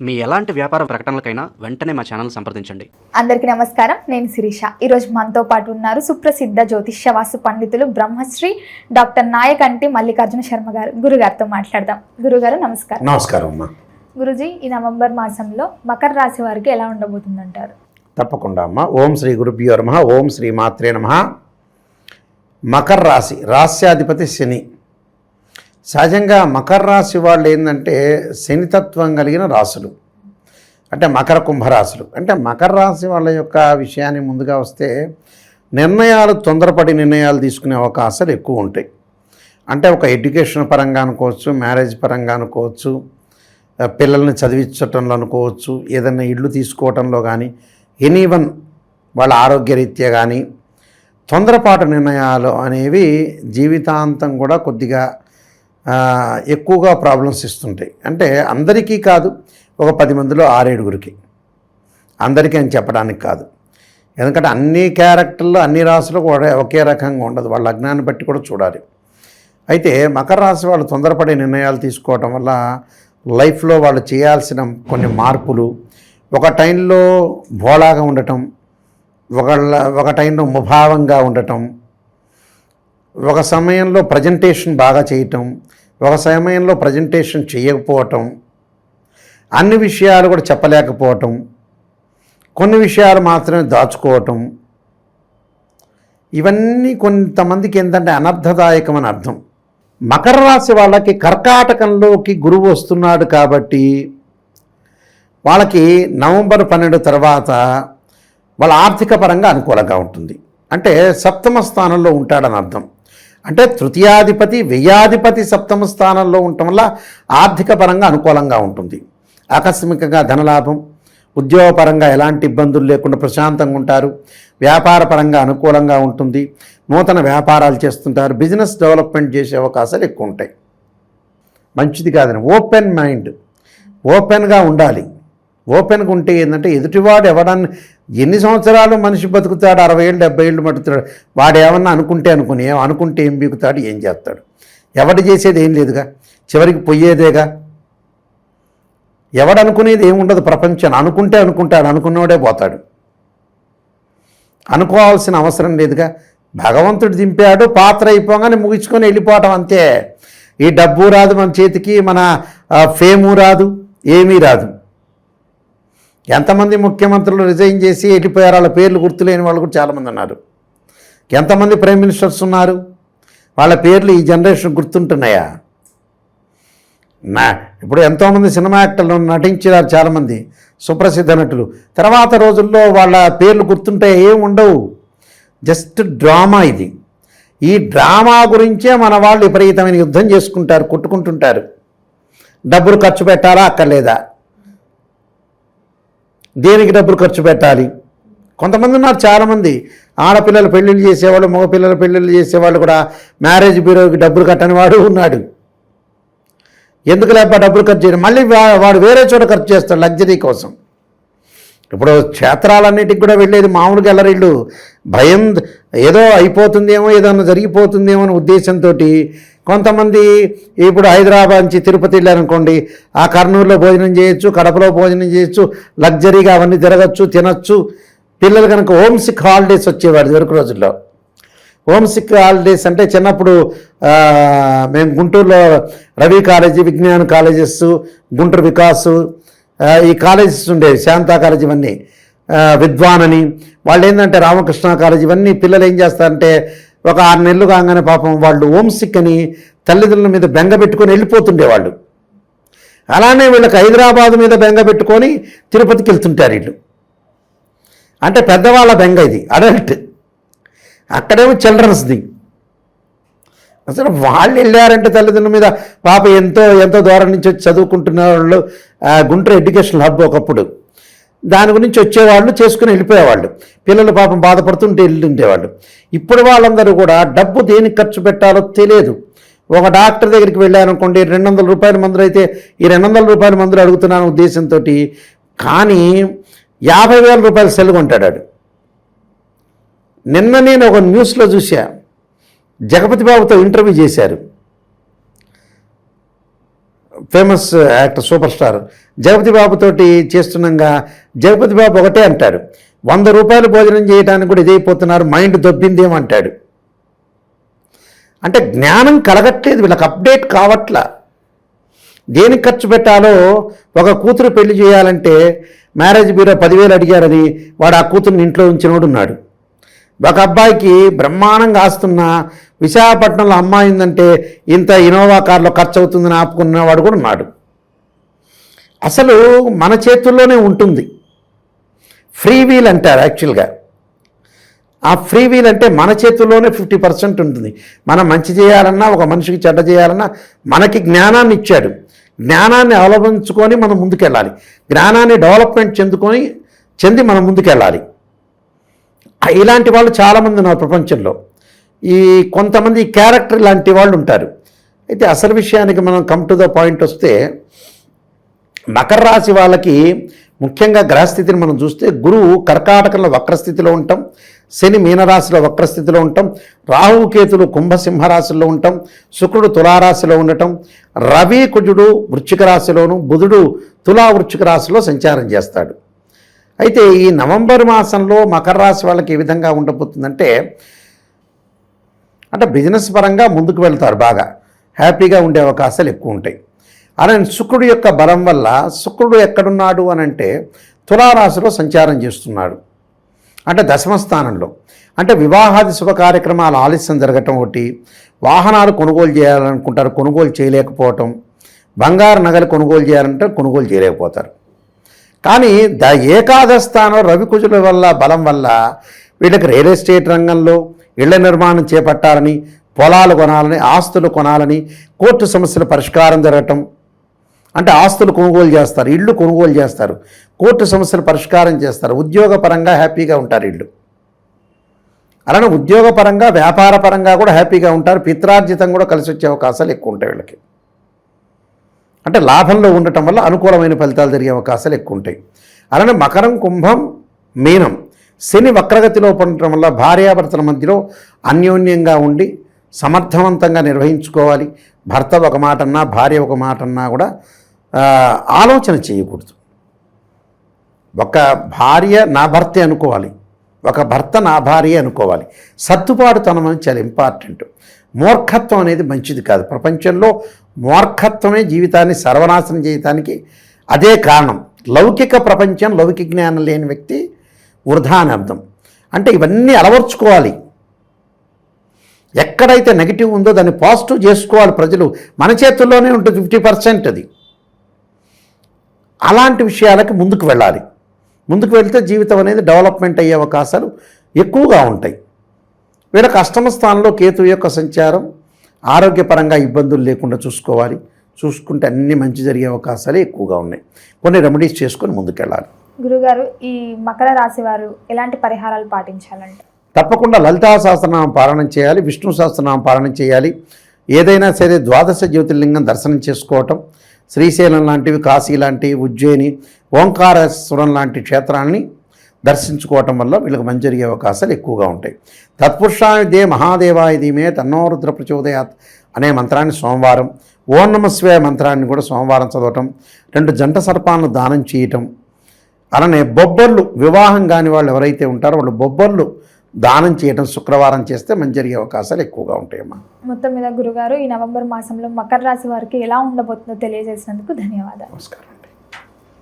మీ ఎలాంటి వ్యాపార ప్రకటనలకైనా వెంటనే మా ఛానల్ సంప్రదించండి. అందరికీ నమస్కారం. నేను శిరీష. ఈరోజు మనతో పాటు ఉన్నారు సుప్రసిద్ధ జ్యోతిష్య వాస్తు పండితులు బ్రహ్మశ్రీ డాక్టర్ నాయకంటి మల్లికార్జున శర్మ గారు. గురుగారితో మాట్లాడదాం. గురుగారు నమస్కారం. నమస్కారం అమ్మా. గురుజీ ఈ నవంబర్ మాసంలో మకర రాశి వారికి ఎలా ఉండబోతుందంటారు? తప్పకుండా అమ్మా. ఓం శ్రీ గురుభ్యో నమ. ఓం శ్రీ మాత్రే నమ. మకర రాశి. రాస్యాధిపతి శని. సహజంగా మకర రాశి వాళ్ళు ఏంటంటే శనితత్వం కలిగిన రాసులు అంటే మకర కుంభరాశులు. అంటే మకర రాశి వాళ్ళ యొక్క విషయాన్ని ముందుగా వస్తే నిర్ణయాలు తొందరపడి నిర్ణయాలు తీసుకునే అవకాశాలు ఎక్కువ ఉంటాయి. అంటే ఒక ఎడ్యుకేషన్ పరంగా అనుకోవచ్చు మ్యారేజ్ పరంగా అనుకోవచ్చు పిల్లల్ని చదివించటంలో అనుకోవచ్చు ఏదైనా ఇళ్ళు తీసుకోవటంలో కానీ ఎనీవన్ వాళ్ళ ఆరోగ్యరీత్యా కానీ తొందరపాటు నిర్ణయాలు అనేవి జీవితాంతం కూడా కొద్దిగా ఎక్కువగా ప్రాబ్లమ్స్ ఇస్తుంటాయి. అంటే అందరికీ కాదు ఒక పది మందిలో ఆరేడుగురికి. అందరికీ అని చెప్పడానికి కాదు. ఎందుకంటే అన్ని క్యారెక్టర్లు అన్ని రాశులు కూడా ఒకే రకంగా ఉండదు. వాళ్ళ లగ్నాన్ని బట్టి కూడా చూడాలి. అయితే మకర రాశి వాళ్ళు తొందరపడే నిర్ణయాలు తీసుకోవటం వల్ల లైఫ్లో వాళ్ళు చేయాల్సిన కొన్ని మార్పులు ఒక టైంలో భోళాగా ఉండటం ఒక ఒక టైంలో ముభావంగా ఉండటం ఒక సమయంలో ప్రజెంటేషన్ బాగా చేయటం ఒక సమయంలో ప్రజెంటేషన్ చేయకపోవటం అన్ని విషయాలు కూడా చెప్పలేకపోవటం కొన్ని విషయాలు మాత్రమే దాచుకోవటం ఇవన్నీ కొంతమందికి ఏంటంటే అనర్థదాయకం అని అర్థం. మకర రాశి వాళ్ళకి కర్కాటకంలోకి గురువు వస్తున్నాడు కాబట్టి వాళ్ళకి నవంబర్ పన్నెండు తర్వాత వాళ్ళ ఆర్థిక పరంగా అనుకూలంగా ఉంటుంది. అంటే సప్తమ స్థానంలో ఉంటాడని అర్థం. అంటే తృతీయాధిపతి వ్యయాధిపతి సప్తమ స్థానంలో ఉండటం వల్ల ఆర్థిక పరంగా అనుకూలంగా ఉంటుంది. ఆకస్మికంగా ధనలాభం ఉద్యోగపరంగా ఎలాంటి ఇబ్బందులు లేకుండా ప్రశాంతంగా ఉంటారు. వ్యాపారపరంగా అనుకూలంగా ఉంటుంది. నూతన వ్యాపారాలు చేస్తుంటారు. బిజినెస్ డెవలప్మెంట్ చేసే అవకాశాలు ఎక్కువ ఉంటాయి. మంచిది కాదని ఓపెన్ మైండ్ ఓపెన్గా ఉండాలి. ఓపెన్గా ఉంటే ఏంటంటే ఎదుటివాడు ఎవడన్నా ఎన్ని సంవత్సరాలు మనిషి బతుకుతాడు అరవై ఏళ్ళు డెబ్బై ఏళ్ళు బతుకుతాడు వాడు ఏమన్నా అనుకుంటే అనుకుని ఏం అనుకుంటే ఏం బీకుతాడు ఏం చేస్తాడు? ఎవడు చేసేది ఏం లేదుగా? చివరికి పొయ్యేదేగా ఎవడనుకునేది ఏముండదు ప్రపంచం. అనుకుంటే అనుకుంటాడు అనుకున్నవాడే పోతాడు. అనుకోవాల్సిన అవసరం లేదుగా? భగవంతుడు దింపాడు పాత్ర అయిపోగానే ముగించుకొని వెళ్ళిపోవటం అంతే. ఈ డబ్బు రాదు మన చేతికి మన ఫేము రాదు ఏమీ రాదు. ఎంతమంది ముఖ్యమంత్రులు రిజైన్ చేసి వెళ్ళిపోయారు? వాళ్ళ పేర్లు గుర్తులేని వాళ్ళు కూడా చాలామంది ఉన్నారు. ఎంతమంది ప్రైమ్ మినిస్టర్స్ ఉన్నారు? వాళ్ళ పేర్లు ఈ జనరేషన్ గుర్తుంటున్నాయా? నా ఇప్పుడు ఎంతోమంది సినిమా యాక్టర్లు నటించారు చాలామంది సుప్రసిద్ధ నటులు. తర్వాత రోజుల్లో వాళ్ళ పేర్లు గుర్తుంటే ఏం ఉండవు? జస్ట్ డ్రామా ఇది. ఈ డ్రామా గురించే మన వాళ్ళు విపరీతమైన యుద్ధం చేసుకుంటారు కొట్టుకుంటుంటారు. డబ్బులు ఖర్చు పెట్టాలా? అక్కర్లేదా? దేనికి డబ్బులు ఖర్చు పెట్టాలి? కొంతమంది ఉన్నారు చాలామంది. ఆడపిల్లలు పెళ్ళిళ్ళు చేసేవాళ్ళు మగపిల్లల పెళ్ళిళ్ళు చేసేవాళ్ళు కూడా మ్యారేజ్ బ్యూరోకి డబ్బులు కట్టని వాడు ఉన్నాడు. ఎందుకు లేకపోతే డబ్బులు ఖర్చు చేయడం? మళ్ళీ వాడు వేరే చోట ఖర్చు చేస్తాడు లగ్జరీ కోసం. ఇప్పుడు క్షేత్రాలన్నిటికి కూడా వెళ్ళేది మామూలుగా వెళ్ళరిళ్ళు భయం ఏదో అయిపోతుందేమో ఏదన్నా జరిగిపోతుందేమో అనే ఉద్దేశంతో కొంతమంది ఇప్పుడు హైదరాబాద్ నుంచి తిరుపతి వెళ్ళారనుకోండి ఆ కర్నూలులో భోజనం చేయొచ్చు కడపలో భోజనం చేయొచ్చు లగ్జరీగా అవన్నీ తిరగచ్చు తినచ్చు. పిల్లలు కనుక హోమ్సిక్ హాలిడేస్ వచ్చేవాడు ఇదివరకు రోజుల్లో. హోమ్సిక్ హాలిడేస్ అంటే చిన్నప్పుడు మేము గుంటూరులో రవి కాలేజీ విజ్ఞాన కాలేజెస్ గుంటూరు వికాసు ఈ కాలేజెస్ ఉండేవి శాంతా కాలేజ్ ఇవన్నీ. విద్వాన్ అని వాళ్ళు ఏంటంటే రామకృష్ణ కాలేజ్ ఇవన్నీ పిల్లలు ఏం చేస్తారంటే ఒక ఆరు నెలలు కాగానే పాపం వాళ్ళు ఓం సిక్ అని తల్లిదండ్రుల మీద బెంగ పెట్టుకొని వెళ్ళిపోతుండేవాళ్ళు. అలానే వీళ్ళకి హైదరాబాద్ మీద బెంగ పెట్టుకొని తిరుపతికి వెళ్తుంటారు వీళ్ళు. అంటే పెద్దవాళ్ళ బెంగ ఇది అడల్ట్. అక్కడేమో చిల్డ్రన్స్ది. అసలు వాళ్ళు వెళ్ళారంటే తల్లిదండ్రుల మీద పాప ఎంతో ఎంతో దూరం నుంచి వచ్చి చదువుకుంటున్న వాళ్ళు గుంటూరు ఎడ్యుకేషన్ హబ్ ఒకప్పుడు. దాని గురించి వచ్చేవాళ్ళు చేసుకుని వెళ్ళిపోయేవాళ్ళు. పిల్లలు పాపం బాధపడుతుంటే వెళ్ళుండేవాళ్ళు. ఇప్పుడు వాళ్ళందరూ కూడా డబ్బు దేనికి ఖర్చు పెట్టాలో తెలియదు. ఒక డాక్టర్ దగ్గరికి వెళ్ళారనుకోండి రెండు వందల రూపాయల మందులు అయితే ఈ రెండు వందల రూపాయల మందులు అడుగుతున్నాను ఉద్దేశంతో కానీ యాభై వేల రూపాయలు సెల్ కొంటాడు నిన్న నేను ఒక న్యూస్లో చూసా జగపతి బాబుతో ఇంటర్వ్యూ చేశారు. Famous actor super star Jagapathi బాబుతోటి చేస్తుండగా జగపతి బాబు ఒకటే అంటాడు వంద రూపాయలు భోజనం చేయడానికి కూడా ఇదైపోతున్నారు మైండ్ దొబ్బిందేమంటాడు అంటే జ్ఞానం కలగట్లేదు వీళ్ళకి అప్డేట్ కావట్లా. దేనికి ఖర్చు పెట్టాలో ఒక కూతురు పెళ్ళి చేయాలంటే మ్యారేజ్ బ్యూరో పదివేలు అడిగారని వాడు ఆ కూతురుని ఇంట్లో ఉంచినోడు ఉన్నాడు. ఒక అబ్బాయికి బ్రహ్మాండంగా ఆస్తున్న విశాఖపట్నంలో అమ్మాయిందంటే ఇంత ఇనోవా కార్లో ఖర్చు అవుతుందని ఆపుకున్నవాడు కూడా ఉన్నాడు. అసలు మన చేతుల్లోనే ఉంటుంది. ఫ్రీ వీల్ అంటారు యాక్చువల్గా. ఆ ఫ్రీ వీల్ అంటే మన చేతుల్లోనే ఫిఫ్టీ పర్సెంట్ ఉంటుంది. మనం మంచి చేయాలన్నా ఒక మనిషికి చెడ్డ చేయాలన్నా మనకి జ్ఞానాన్ని ఇచ్చాడు. జ్ఞానాన్ని అవలంబించుకొని మనం ముందుకెళ్ళాలి. జ్ఞానాన్ని డెవలప్మెంట్ చెందుకొని చెంది మనం ముందుకెళ్ళాలి. ఇలాంటి వాళ్ళు చాలామంది ఉన్నారు ప్రపంచంలో. ఈ కొంతమంది క్యారెక్టర్ లాంటి వాళ్ళు ఉంటారు. అయితే అసలు విషయానికి మనం కమ్ టు ద పాయింట్ వస్తే మకర రాశి వాళ్ళకి ముఖ్యంగా గ్రహస్థితిని మనం చూస్తే గురువు కర్కాటకంలో వక్రస్థితిలో ఉంటాం శని మీనరాశిలో వక్రస్థితిలో ఉంటాం రాహువు కేతులు కుంభసింహ ఉంటాం శుక్రుడు తులారాశిలో ఉండటం రవి కుజుడు వృశ్చిక రాశిలోను బుధుడు తులా వృశ్చిక రాశిలో సంచారం చేస్తాడు. అయితే ఈ నవంబర్ మాసంలో మకర రాశి వాళ్ళకి ఏ విధంగా ఉండబోతుందంటే అంటే బిజినెస్ పరంగా ముందుకు వెళ్తారు బాగా. హ్యాపీగా ఉండే అవకాశాలు ఎక్కువ ఉంటాయి. అలానే శుక్రుడు యొక్క బలం వల్ల శుక్రుడు ఎక్కడున్నాడు అని అంటే తులారాశిలో సంచారం చేస్తున్నాడు. అంటే దశమ స్థానంలో. అంటే వివాహాది శుభ కార్యక్రమాలు ఆలస్యం జరగటం ఒకటి వాహనాలు కొనుగోలు చేయాలనుకుంటారు కొనుగోలు చేయలేకపోవటం బంగారు నగలు కొనుగోలు చేయాలంటే కొనుగోలు చేయలేకపోతారు. కానీ ద ఏకాదశ స్థానం రవికుజుల వల్ల బలం వల్ల వీళ్ళకి రియల్ ఎస్టేట్ రంగంలో ఇళ్ళ నిర్మాణం చేపట్టాలని పొలాలు కొనాలని ఆస్తులు కొనాలని కోర్టు సమస్యల పరిష్కారం జరగటం. అంటే ఆస్తులు కొనుగోలు చేస్తారు ఇళ్ళు కొనుగోలు చేస్తారు కోర్టు సమస్యలు పరిష్కారం చేస్తారు ఉద్యోగపరంగా హ్యాపీగా ఉంటారు ఇళ్ళు. అలానే ఉద్యోగపరంగా వ్యాపారపరంగా కూడా హ్యాపీగా ఉంటారు పిత్రార్జితం కూడా కలిసి వచ్చే అవకాశాలు ఎక్కువ ఉంటాయి వీళ్ళకి. అంటే లాభంలో ఉండటం వల్ల అనుకూలమైన ఫలితాలు జరిగే అవకాశాలు ఎక్కువ ఉంటాయి. అలానే మకరం కుంభం మీనం శని వక్రగతిలో పడటం వల్ల భార్యాభర్తల మధ్యలో అన్యోన్యంగా ఉండి సమర్థవంతంగా నిర్వహించుకోవాలి. భర్త ఒక మాట అన్నా భార్య ఒక మాట అన్నా కూడా ఆలోచన చేయకూడదు. ఒక భార్య నా భర్తే అనుకోవాలి. ఒక భర్త నా భార్య అనుకోవాలి. సర్దుబాటుతనం అనేది చాలా ఇంపార్టెంట్ మూర్ఖత్వం అనేది మంచిది కాదు. ప్రపంచంలో మూర్ఖత్వమే జీవితాన్ని సర్వనాశనం చేయటానికి అదే కారణం. లౌకిక ప్రపంచం లౌకిక జ్ఞానం లేని వ్యక్తి వృధా అని అర్థం. అంటే ఇవన్నీ అలవర్చుకోవాలి. ఎక్కడైతే నెగిటివ్ ఉందో దాన్ని పాజిటివ్ చేసుకోవాలి ప్రజలు. మన చేతుల్లోనే ఉంటుంది ఫిఫ్టీ పర్సెంట్ అది. అలాంటి విషయాలకి ముందుకు వెళ్ళాలి. ముందుకు వెళ్తే జీవితం అనేది డెవలప్మెంట్ అయ్యే అవకాశాలు ఎక్కువగా ఉంటాయి. వీళ్ళకి అష్టమ స్థానంలో కేతు యొక్క సంచారం ఆరోగ్యపరంగా ఇబ్బందులు లేకుండా చూసుకోవాలి. చూసుకుంటే అన్ని మంచి జరిగే అవకాశాలే ఎక్కువగా ఉన్నాయి. కొన్ని రెమెడీస్ చేసుకొని ముందుకెళ్ళాలి. గురుగారు ఈ మకర రాశి వారు ఎలాంటి పరిహారాలు పాటించాలంటే? తప్పకుండా లలితా సహస్రనామం పారాయణం చేయాలి విష్ణు సహస్రనామం పారాయణం చేయాలి. ఏదైనా సరే ద్వాదశ జ్యోతిర్లింగం దర్శనం చేసుకోవటం శ్రీశైలం లాంటివి కాశీ లాంటివి ఉజ్జయిని ఓంకారేశ్వరం లాంటి క్షేత్రాన్ని దర్శించుకోవటం వల్ల వీళ్ళకి మంచి జరిగే అవకాశాలు ఎక్కువగా ఉంటాయి. తత్పురుషాయుధే మహాదేవాయ ధీమే తన్నోరుద్ర ప్రచోదయాత్ అనే మంత్రాన్ని సోమవారం ఓం నమస్వే మంత్రాన్ని కూడా సోమవారం చదవటం రెండు జంట సర్పాలను దానం చేయటం అలానే బొబ్బర్లు వివాహం కాని వాళ్ళు ఎవరైతే ఉంటారో వాళ్ళు బొబ్బర్లు దానం చేయడం శుక్రవారం చేస్తే మంచి జరిగే అవకాశాలు ఎక్కువగా ఉంటాయమ్మా. మొత్తం మీద గురుగారు ఈ నవంబర్ మాసంలో మకర రాశి వారికి ఎలా ఉండబోతుందో తెలియజేసినందుకు ధన్యవాదాలు. నమస్కారం.